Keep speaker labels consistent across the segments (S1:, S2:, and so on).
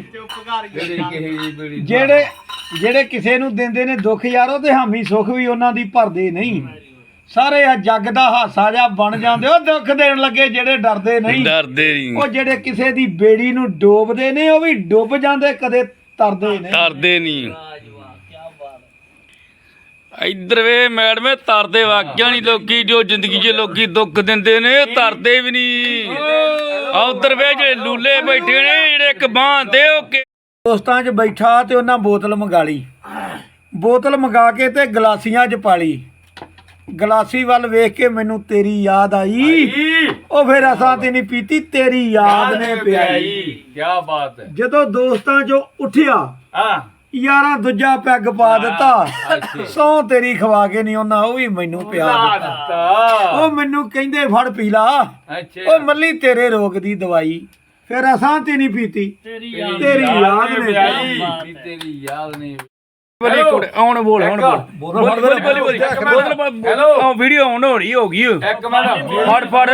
S1: ਚੁੱਪ ਕਰ
S2: ਜਿਹੜੀ ਕਿਸੇ ਦੀ ਬੀੜੀ
S3: ਜਿਹੜੇ ਜਿਹੜੇ ਕਿਸੇ ਨੂੰ ਦਿੰਦੇ ਨੇ ਦੁੱਖ ਯਾਰੋ ਤੇ ਹਾਮੀ ਸੁੱਖ ਵੀ ਉਹਨਾਂ ਦੀ ਭਰਦੇ ਨਹੀਂ। ਸਾਰੇ ਆ ਜੱਗ ਦਾ ਹਾਸਾ ਜਿਹਾ ਬਣ ਜਾਂਦੇ ਉਹ ਦੁੱਖ ਦੇਣ ਲੱਗੇ ਜਿਹੜੇ ਡਰਦੇ ਨਹੀਂ।
S4: ਡਰਦੇ ਨਹੀਂ।
S3: ਉਹ ਜਿਹੜੇ ਕਿਸੇ ਦੀ ਬੇੜੀ ਨੂੰ ਡੋਬਦੇ ਨੇ ਉਹ ਵੀ ਡੁੱਬ ਜਾਂਦੇ ਕਦੇ ਤਰਦੇ ਨੇ।
S4: ਤਰਦੇ ਨਹੀਂ।
S1: ਜੀ
S4: ਇੱਧਰ ਵੇ ਮੈਡਮੇ ਤਰਦੇ ਵਾਕਿਆ ਨਹੀਂ ਲੋਕੀ ਜੋ ਜ਼ਿੰਦਗੀ 'ਚ ਲੋਕੀ ਦੁੱਖ ਦਿੰਦੇ ਨੇ ਤਰਦੇ ਵੀ ਨਹੀਂ। ਆ ਉਧਰ ਵੇ ਜਿਹੜੇ ਲੂਲੇ ਬੈਠੇ ਨੇ ਜਿਹੜੇ ਇੱਕ ਬਾਂਹ ਤੇ ਉਹ ਕਿ-
S3: ਦੋਸਤਾਂ 'ਚ ਬੈਠਾ ਤੇ ਉਹਨਾਂ ਬੋਤਲ ਮੰਗਾ ਲਈ। ਬੋਤਲ ਮੰਗਾ ਕੇ ਤੇ ਗਲਾਸੀਆਂ 'ਚ ਪਾ ਲਈ। ਗਲਾਸੀ ਵੱਲ ਵੇਖ ਕੇ ਮੈਨੂੰ ਤੇਰੀ ਯਾਦ ਆਈ। ਉਹ ਫਿਰ ਅਸਾਂ ਤੇ ਨਹੀਂ ਪੀਤੀ ਤੇਰੀ ਯਾਦ ਨੇ ਪਿਆਈ।
S2: ਕੀ ਬਾਤ ਹੈ।
S3: ਜਦੋਂ ਦੋਸਤਾਂ 'ਚੋਂ ਉੱਠਿਆ
S2: ਹਾਂ।
S3: ਯਾਰਾਂ ਦੂਜਾ ਪੈਗ ਪਾ ਦਿੱਤਾ। ਸੌ ਤੇਰੀ ਖਵਾ ਕੇ ਨਹੀਂ ਉਹਨਾਂ ਉਹ ਵੀ ਮੈਨੂੰ ਪਿਆ ਦਿੱਤਾ। ਉਹ ਮੈਨੂੰ ਕਹਿੰਦੇ ਫੜ ਪੀ ਲਾ।
S2: ਅੱਛਾ।
S3: ਉਹ ਮੱਲੀ ਤੇਰੇ ਰੋਗ ਦੀ ਦਵਾਈ। ਫਿਰ ਅਸਾਂ ਤੇ ਨਹੀਂ ਪੀਤੀ।
S1: ਤੇਰੀ
S3: ਯਾਦ ਨੇ।
S2: ਤੇਰੀ ਯਾਦ ਨੇ।
S4: ਬੋਲੀ ਕੁੜੇ ਹੁਣ ਬੋਲ ਹੁਣ ਬੋਲ। ਬੋਲ ਬੋਲ ਬੋਲ ਬੋਲ
S2: ਹੈਲੋ।
S4: ਆ ਵੀਡੀਓ ਹੁਣ ਹੋ ਰਹੀ ਹੋ ਗਈ।
S2: ਇੱਕ ਮਿੰਟ।
S4: ਫੜ ਫੜ।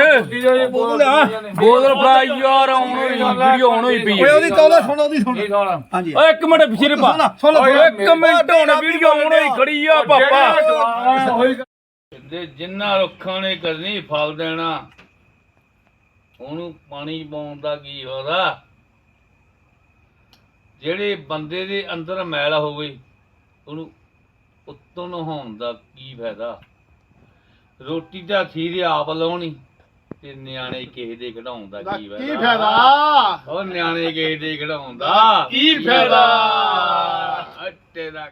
S2: ਬੋਲ
S4: ਬੋਤਲ ਫੜਾ ਯਾਰ ਹੁਣ ਹੋਈ ਵੀਡੀਓ ਹੁਣ ਹੋਈ ਪਈ
S3: ਓਏ ਉਹਦੀ ਕੌਲਾ ਸੁਣ ਉਹਦੀ ਸੁਣ। ਹਾਂਜੀ।
S4: ਓਏ ਇੱਕ ਮਿੰਟ ਪਿਛੇ ਪਾ।
S3: ਸੁਣ ਸੁਣ
S2: ਓਏ,
S4: ਇੱਕ ਮਿੰਟ ਹੁਣ ਵੀਡੀਓ ਹੁਣ ਹੋਈ ਖੜੀ ਆ ਪਾਪਾ।
S2: ਜਿੰਨਾ ਰੁੱਖਾਂ ਨੇ ਕਰਨੀ ਫਲ ਦੇਣਾ। ਉਹਨੂੰ ਪਾਣੀ ਪਾਉਣ ਦਾ ਕੀ ਉਹਦਾ ਜਿਹੜੇ ਬੰਦੇ ਦੇ ਅੰਦਰ ਮੈਲ ਹੋਵੇ ਉਹਨੂੰ ਉੱਤੋਂ ਨਹਾਉਣ ਦਾ ਕੀ ਫਾਇਦਾ ਰੋਟੀ ਤਾਂ ਖੀਰੇ ਆਪ ਲਾਉਣੀ ਤੇ ਨਿਆਣੇ ਕਿਸੇ ਦੇ ਖਡਾਉਣ ਦਾ ਕੀ ਫਾਇਦਾ ਉਹ ਨਿਆਣੇ ਕਿਸੇ ਦੇ ਖਡਾਉਣ ਦਾ ਕੀ ਫਾਇਦਾ ਅੱਟੇ ਦਾ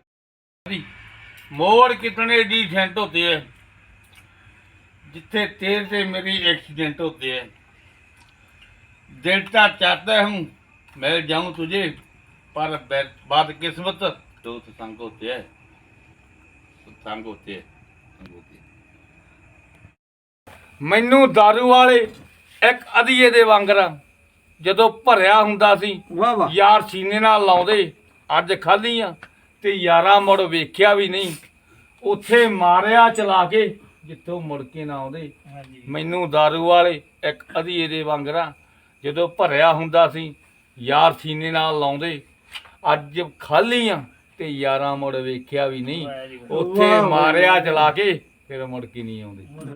S2: मोड़ कितने डिसेंट होते हैं जिथे तेल से मेरी एक्सीडेंट होते हैं दिलता चाहता हूँ मिल जाऊं तुझे पर बै- बदकिस्मत दो संग होते हैं संग होते हैं संग होते हैं ਮੈਨੂੰ दारू ਵਾਲੇ ਇੱਕ ਅਧੀਏ ਦੇ ਵਾਂਗਰਾ ਜਦੋਂ ਭਰਿਆ ਹੁੰਦਾ ਸੀ
S3: ਵਾਹ ਵਾਹ
S2: ਯਾਰ ਸੀਨੇ ਨਾਲ ਲਾਉਂਦੇ ਅੱਜ ਖਾਲੀ ਆ ਤੇ ਯਾਰਾਂ ਮੁੜ ਵੇਖਿਆ ਵੀ ਨਹੀਂ ਉੱਥੇ ਮਾਰਿਆ ਚਲਾ ਕੇ ਜਿੱਥੋਂ ਮੁੜ ਕੇ ਨਾ ਆਉਂਦੇ ਮੈਨੂੰ दारू ਵਾਲੇ ਇੱਕ ਅਧੀਏ ਦੇ ਵਾਂਗਰਾ ਜਦੋਂ ਭਰਿਆ ਹੁੰਦਾ ਸੀ ਯਾਰ ਸੀਨੇ ਨਾਲ ਲਾਉਂਦੇ ਅੱਜ ਖਾਲੀ ਆ ਤੇ ਯਾਰਾਂ ਮੁੜ ਵੇਖਿਆ ਵੀ ਨਹੀਂ। ਉੱਥੇ ਮਾਰਿਆ ਚਲਾ ਕੇ ਫਿਰ ਮੁੜ ਕੇ ਨਹੀਂ ਆਉਂਦੇ।